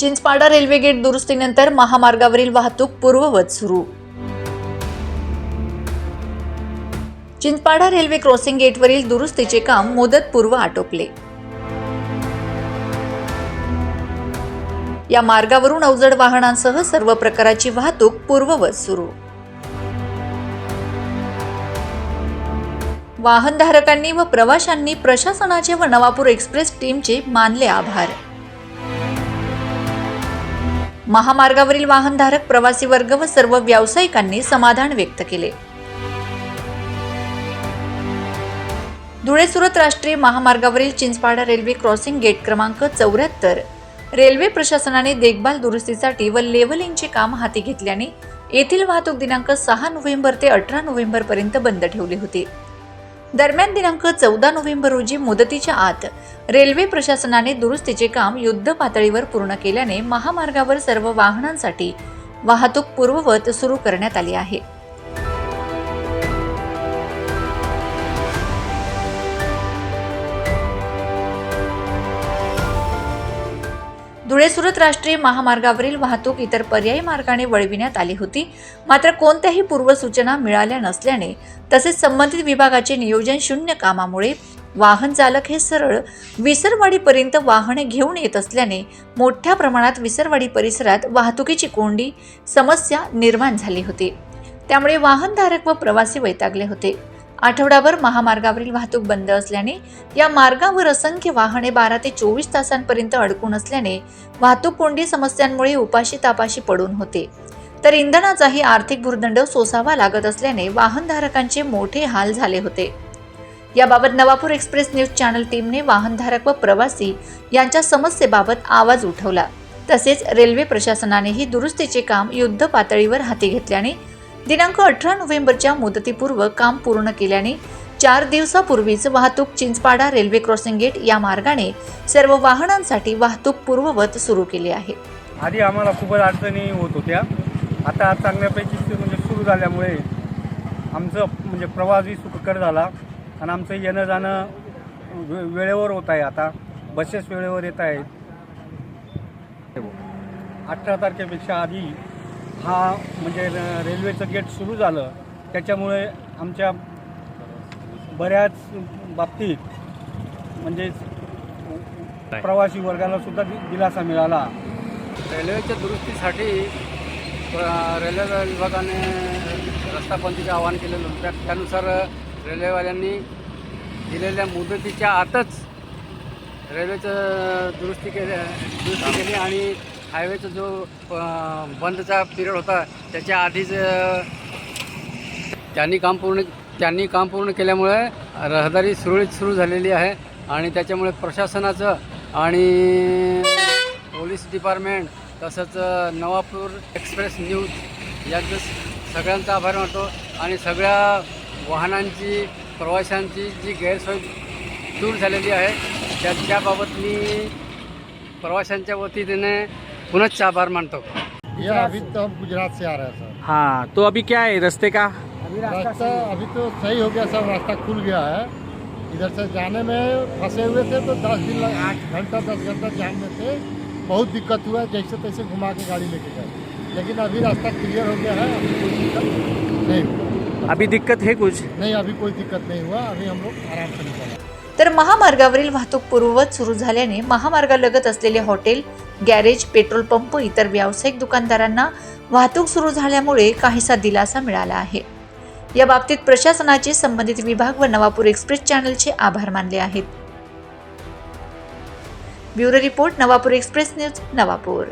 Chinchpada railway gate दुरुस्तीनंतर महामार्गावरील वाहतूक पूर्ववत सुरू. चिंचपाडा रेल्वे क्रॉसिंग गेटवरील दुरुस्तीचे काम मुदतपूर्व आटोपले. या मार्गावरून अवजड वाहनांसह सर्व प्रकाराची वाहतूक पूर्ववत सुरू. वाहनधारकांनी व प्रवाशांनी प्रशासनाचे व नवापूर एक्सप्रेस टीमचे मानले आभार. महामार्गावरील वाहनधारक प्रवासी वर्ग व सर्व व्यावसायिकांनी समाधान व्यक्त केले. धुळे सुरत राष्ट्रीय महामार्गावरील चिंचपाडा रेल्वे क्रॉसिंग गेट क्रमांक चौऱ्याहत्तर. रेल्वे प्रशासनाने देखभाल दुरुस्तीसाठी व लेव्हलिंगचे काम हाती घेतल्याने येथील वाहतूक दिनांक सहा नोव्हेंबर ते अठरा नोव्हेंबर पर्यंत बंद ठेवली होती. दरम्यान दिनांक चौदा नोव्हेंबर रोजी मुदतीच्या आत रेल्वे प्रशासनाने दुरुस्तीचे काम युद्ध पातळीवर पूर्ण केल्याने महामार्गावर सर्व वाहनांसाठी वाहतूक पूर्ववत सुरू करण्यात आली आहे. धुळे सुरत राष्ट्रीय महामार्गावरील वाहतूक इतर पर्यायी मार्गाने वळविण्यात आली होती. मात्र कोणत्याही पूर्वसूचना मिळाल्या नसल्याने तसेच संबंधित विभागाचे नियोजन शून्य कामामुळे वाहन चालक हे सरळ विसरवाडीपर्यंत वाहने घेऊन येत असल्याने मोठ्या प्रमाणात विसरवाडी परिसरात वाहतुकीची कोंडी समस्या निर्माण झाली होती. त्यामुळे वाहनधारक व प्रवासी वैतागले होते. आठवडाभर महामार्गावरील वाहतूक बंद असल्याने या मार्गावर असंख्य वाहने बारा ते चोवीस तासांपर्यंत अडकून असल्याने वाहतूक कोंडी समस्यांमुळे उपाशी तापाशी पडून होते. तर इंधनाचाही आर्थिक भूर्दंड सोसावा लागत असल्याने वाहनधारकांचे मोठे हाल झाले होते. याबाबत नवापूर एक्सप्रेस न्यूज चॅनल टीमने वाहनधारक व प्रवासी यांच्या समस्येबाबत आवाज उठवला. तसेच रेल्वे प्रशासनानेही दुरुस्तीचे काम युद्ध पातळीवर हाती घेतल्याने दिनांक अठरा नोव्हेंबरच्या मुदतीपूर्व काम पूर्ण केल्याने चार दिवसापूर्वीच वाहतूक चिंचपाडा रेल्वे क्रॉसिंग गेट या मार्गाने सर्व वाहनांसाठी वाहतूक पूर्ववत सुरू केली आहे. आधी आम्हाला खूपच अडचणी होत होत्या. आता चांगल्यापैकी म्हणजे सुरू झाल्यामुळे आमचं म्हणजे प्रवासही सुखकर झाला आणि आमचं येणं जाणं वेळेवर होत आहे आता. बसेस वेळेवर येत आहेत. अठरा तारखेपेक्षा आधी हा म्हणजे र- रेल्वेचं गेट सुरू झालं. त्याच्यामुळे आमच्या बऱ्याच बाबतीत म्हणजे प्रवासी वर्गाला सुद्धा दि- दिलासा मिळाला. रेल्वेच्या दुरुस्तीसाठी रेल्वे विभागाने रस्ता बंदीचं आवाहन केलेलं होतं. त्या- त्यानुसार रेल्वेवाल्यांनी दिलेल्या मुदतीच्या आतच रेल्वेचं दुरुस्ती केली दुरुस्ती केली आणि हायवेचा जो बंदचा पिरियड होता त्याच्या आधीच त्यांनी काम पूर्ण त्यांनी काम पूर्ण केल्यामुळे रहदारी सुरळीत सुरू झालेली आहे आणि त्याच्यामुळे प्रशासनाचं आणि पोलीस डिपार्टमेंट तसंच नवापूर एक्सप्रेस न्यूज यांचं सगळ्यांचा आभार मानतो आणि सगळ्या वाहनांची प्रवाशांची जी गैरसोय दूर झालेली आहे त्या त्याबाबत मी प्रवाशांच्या वतीने पुनश्च आभार हूँ। ये अभी तो हम गुजरात से आ रहे हैं सर। हाँ तो अभी क्या है रास्ते का? अभी रास्ता अभी तो सही हो गया सब रास्ता खुल गया है। इधर से जाने में फंसे हुए थे तो दस दिन लग आठ घंटा दस घंटा जाम में थे। बहुत दिक्कत हुआ जैसे तैसे घुमा के गाड़ी लेके गए। लेकिन अभी रास्ता क्लियर हो गया है अभी कोई दिक्कत नहीं हुआ। अभी दिक्कत है कुछ? नहीं अभी कोई दिक्कत नहीं हुआ अभी हम लोग आराम से निकल तर महामार्गावरील वाहतूक पूर्ववत सुरू झाल्याने महामार्गालगत असलेले हॉटेल गॅरेज पेट्रोल पंप इतर व्यावसायिक दुकानदारांना वाहतूक सुरू झाल्यामुळे काहीसा दिलासा मिळाला आहे. या बाबतीत प्रशासनाचे संबंधित विभाग व नवापूर एक्सप्रेस चॅनलचे आभार मानले आहेत. Bureau report Navapur express news Navapur.